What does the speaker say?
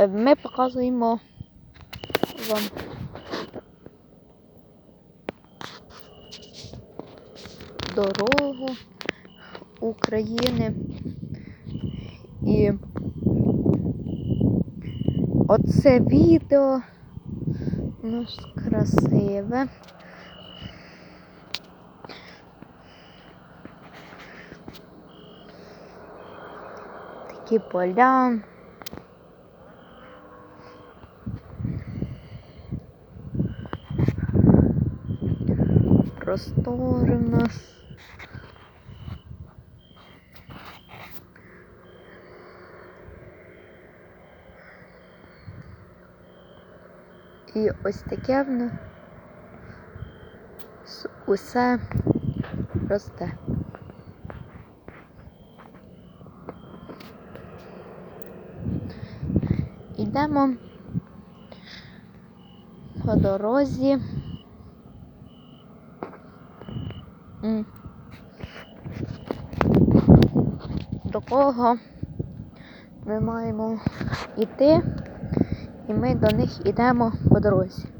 Е, Ми показуємо вам. Дорогу України. І оце відео у красиве. Такі поля. Простори в нас. І ось таке в усе росте. Йдемо по дорозі. До кого ми маємо йти, і ми до них йдемо по дорозі.